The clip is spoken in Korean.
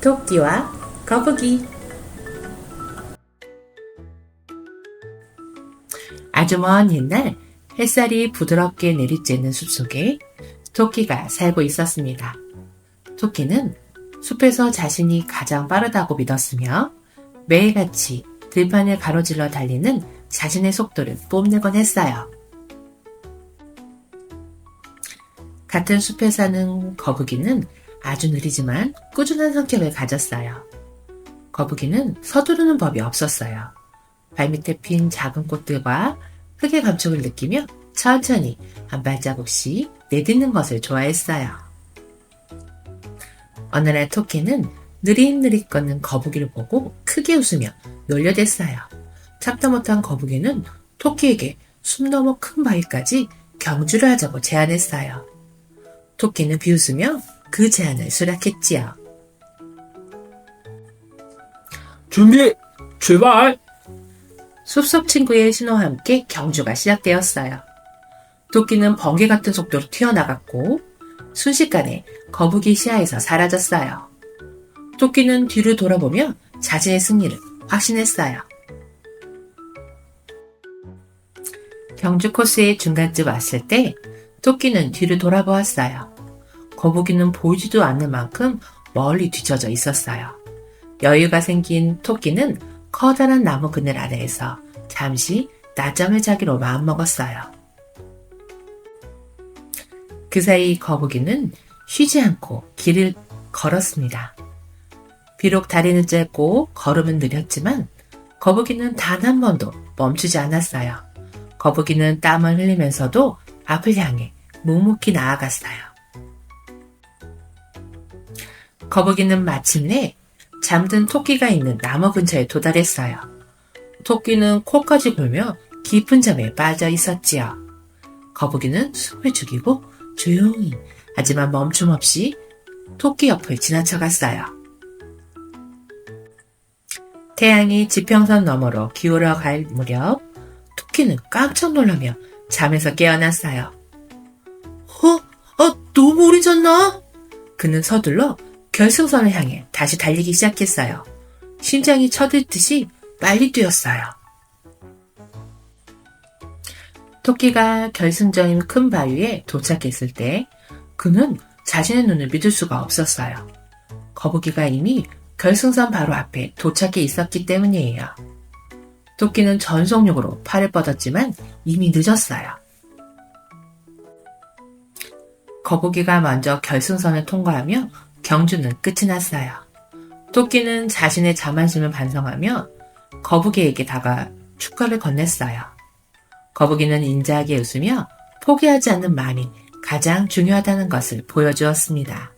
토끼와 거북이 아주 먼 옛날 햇살이 부드럽게 내리쬐는 숲속에 토끼가 살고 있었습니다. 토끼는 숲에서 자신이 가장 빠르다고 믿었으며 매일같이 들판을 가로질러 달리는 자신의 속도를 뽐내곤 했어요. 같은 숲에 사는 거북이는 아주 느리지만 꾸준한 성격을 가졌어요. 거북이는 서두르는 법이 없었어요. 발밑에 핀 작은 꽃들과 흙의 감촉을 느끼며 천천히 한 발자국씩 내딛는 것을 좋아했어요. 어느 날 토끼는 느릿느릿 걷는 거북이를 보고 크게 웃으며 놀려댔어요. 참다 못한 거북이는 토끼에게 숨 너머 큰 바위까지 경주를 하자고 제안했어요. 토끼는 비웃으며 그 제안을 수락했지요. 준비, 출발! 숲속 친구의 신호와 함께 경주가 시작되었어요. 토끼는 번개 같은 속도로 튀어나갔고 순식간에 거북이 시야에서 사라졌어요. 토끼는 뒤를 돌아보며 자신의 승리를 확신했어요. 경주 코스의 중간쯤 왔을 때 토끼는 뒤를 돌아보았어요. 거북이는 보이지도 않는 만큼 멀리 뒤쳐져 있었어요. 여유가 생긴 토끼는 커다란 나무 그늘 아래에서 잠시 낮잠을 자기로 마음먹었어요. 그 사이 거북이는 쉬지 않고 길을 걸었습니다. 비록 다리는 짧고 걸음은 느렸지만 거북이는 단 한 번도 멈추지 않았어요. 거북이는 땀을 흘리면서도 앞을 향해 묵묵히 나아갔어요. 거북이는 마침내 잠든 토끼가 있는 나무 근처에 도달했어요. 토끼는 코까지 골며 깊은 잠에 빠져 있었지요. 거북이는 숨을 죽이고 조용히 하지만 멈춤 없이 토끼 옆을 지나쳐 갔어요. 태양이 지평선 너머로 기울어 갈 무렵 토끼는 깜짝 놀라며 잠에서 깨어났어요. 어? 아, 너무 오래 잤나? 그는 서둘러 결승선을 향해 다시 달리기 시작했어요. 심장이 쳐들듯이 빨리 뛰었어요. 토끼가 결승점인 큰 바위에 도착했을 때 그는 자신의 눈을 믿을 수가 없었어요. 거북이가 이미 결승선 바로 앞에 도착해 있었기 때문이에요. 토끼는 전속력으로 팔을 뻗었지만 이미 늦었어요. 거북이가 먼저 결승선을 통과하며 경주는 끝이 났어요. 토끼는 자신의 자만심을 반성하며 거북이에게 다가 축하를 건넸어요. 거북이는 인자하게 웃으며 포기하지 않는 마음이 가장 중요하다는 것을 보여주었습니다.